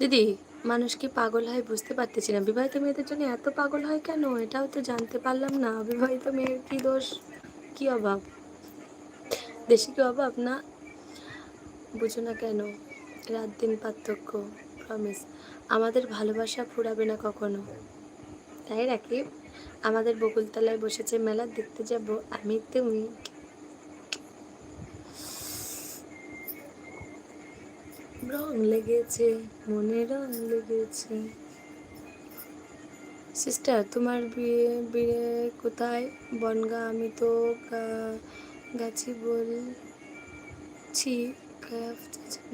দিদি মানুষ কি পাগল হয় বুঝতে পারতেছি না। বিবাহিত মেয়েদের জন্য এত পাগল হয় কেন? এটাও তো জানতে পারলাম না। বিবাহিত মেয়ের কি দোষ? কি অভাব? দেশে কি অভাব না? বুঝো না কেন? রাত দিন পার্থক্য প্রমিস আমাদের ভালোবাসা ফুরাবে না কখনো। তাই রাখি আমাদের বকুলতলায় বসেছে মেলা, দেখতে যাব। আমি তুমি রং লেগেছে, মনে রং লেগেছে। সিস্টার তোমার বিয়ে বিয়ে কোথায়? বনগা, আমি তো গাছি বলছি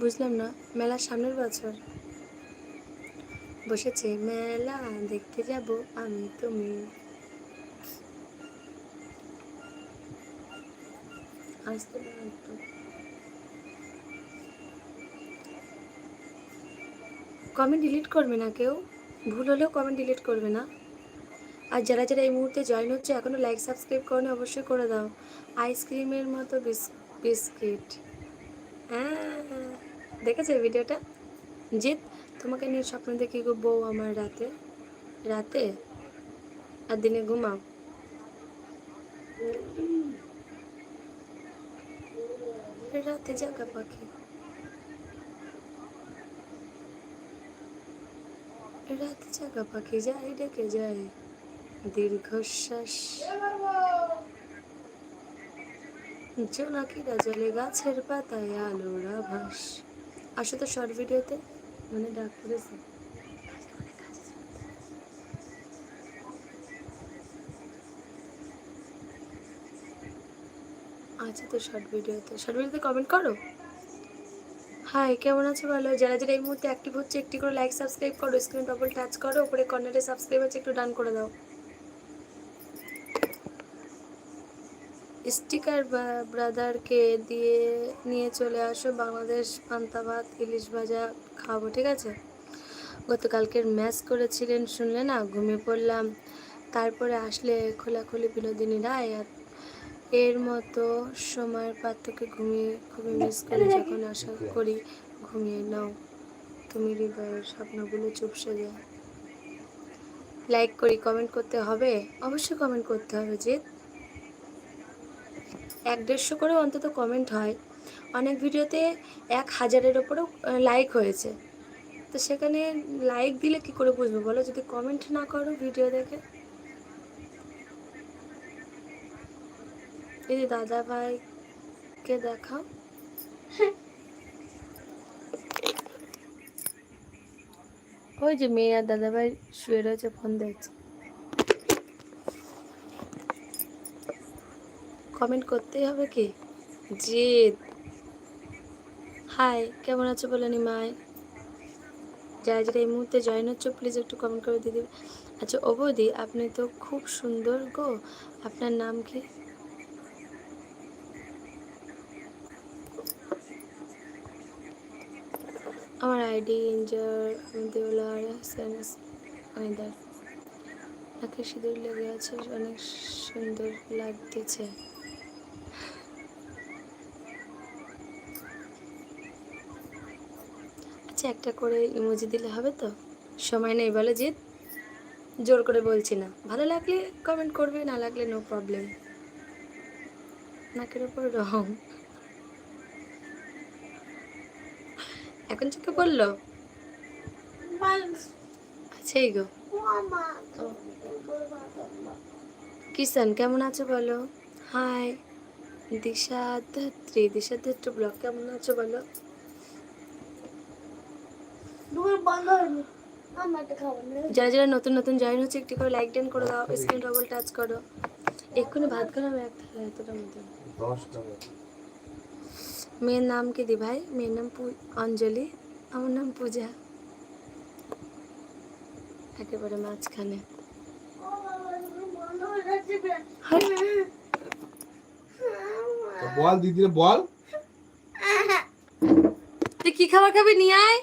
বুঝলাম না মেলার সামনের বছর। বসেছে, মেলা দেখতে যাব আমি তুমি। আসতে পারো কমেন্ট ডিলিট করবে না কেউ? ভুল হলেও কমেন্ট ডিলিট করবে না। আর যারা যারা এই মুহূর্তে জয়েন হচ্ছে এখনও লাইক সাবস্ক্রাইব করনি, অবশ্যই করে দাও। আইসক্রিমের মতো বিস- বিস্কিট হ্যাঁ দেখেছে ভিডিওটা জিৎ, তোমাকে নিয়ে স্বপ্ন দেখি গো বউ আমার রাতে। রাতে? আর দিনে ঘুমাও। রাতে জাগা পাখি। রাতে জাগা পাখি যায়, ডেকে যায়। দীর্ঘশ্বাস। জোনাকিরা জলে গাছের পাতায় আলোর আভাস। আসো তো শর্ট ভিডিওতে মানে ডাক করেছে। আচ্ছা তো শর্ট ভিডিওতে শর্ট ভিডিওতে কমেন্ট করো। হাই কেমন আছো? ভালো? যারা যারা এই মুহূর্তে অ্যাক্টিভ হচ্ছে, একটি করে লাইক সাবস্ক্রাইব করো স্ক্রিন ডবল টাচ করো, উপরে কর্নারে সাবস্ক্রাইব আছে, একটু ডান করে দাও। স্টিকার ব্রাদারকে দিয়ে নিয়ে চলে আসো, বাংলাদেশ পান্তা ভাত, ইলিশ ভাজা খাব, ঠিক আছে? গতকালকের ম্যাচ করেছিলেন, শুনলে না? ঘুমিয়ে পড়লাম। তারপরে আসলে খোলাখুলি বিনোদিনী রায় আর এর মতো সময়ের পার্থক্যে ঘুমিয়ে খুবই মিস করি, যখন আশা করি ঘুমিয়ে নাও। তুমি হৃদয়ের স্বপ্নগুলো চুপসে যায় লাইক করি কমেন্ট করতে হবে? অবশ্যই কমেন্ট করতে হবে, জিৎ। এক দেড়শো করেও অন্তত কমেন্ট হয়। অনেক ভিডিওতে এক হাজারের ওপরেও লাইক হয়েছে। তো সেখানে লাইক দিলে কি করে বুঝব বলো? যদি কমেন্ট না করো ভিডিও দেখে। এই যে দাদা ভাইকে দেখাও। ওই যে মেয়ে আর দাদা ভাই শুয়ে রয়েছে ফোন দেখছে। কমেন্ট করতেই হবে কি? জিৎ। হাই কেমন আছো বলে নিমাই যারা যারা এই মুহূর্তে জয়েন হচ্ছে প্লিজ একটু কমেন্ট করে দিয়ে দিবে। আচ্ছা বৌদি আপনি তো খুব সুন্দর গো। আপনার নাম কি? আমার আইডি ইঞ্জার দেওলার হাসান আইদার নাকে সিঁদুর লেগে আছে, অনেক সুন্দর লাগতেছে। আচ্ছা একটা করে ইমোজি দিলে হবে তো? সময় নেই বলে জিৎ। জোর করে বলছি না। ভালো লাগলে কমেন্ট করবে, না লাগলে নো প্রবলেম নাকের ওপর রং। এখন চোখে পড়ল? আচ্ছা গো। কিষান কেমন আছো বলো? হাই, দিশা ধাত্রী, দিশা ধত্রী ব্লগ কেমন আছো বলো? যারা যারা নতুন নতুন জয়েন হচ্ছে, একটু করে লাইক ডান করে দাও স্ক্রিন ডবল টাচ করো। এক্ষুনি ভাত খালাম এক থালা এতটার মতো মেয়ের নাম কি দি ভাই মেয়ের নাম অঞ্জলি। আমার নাম পূজা। একেবারে মাঝখানে। বল দিদিরে বল। তুই কি খাবার খাবি? নিয়ে আয়।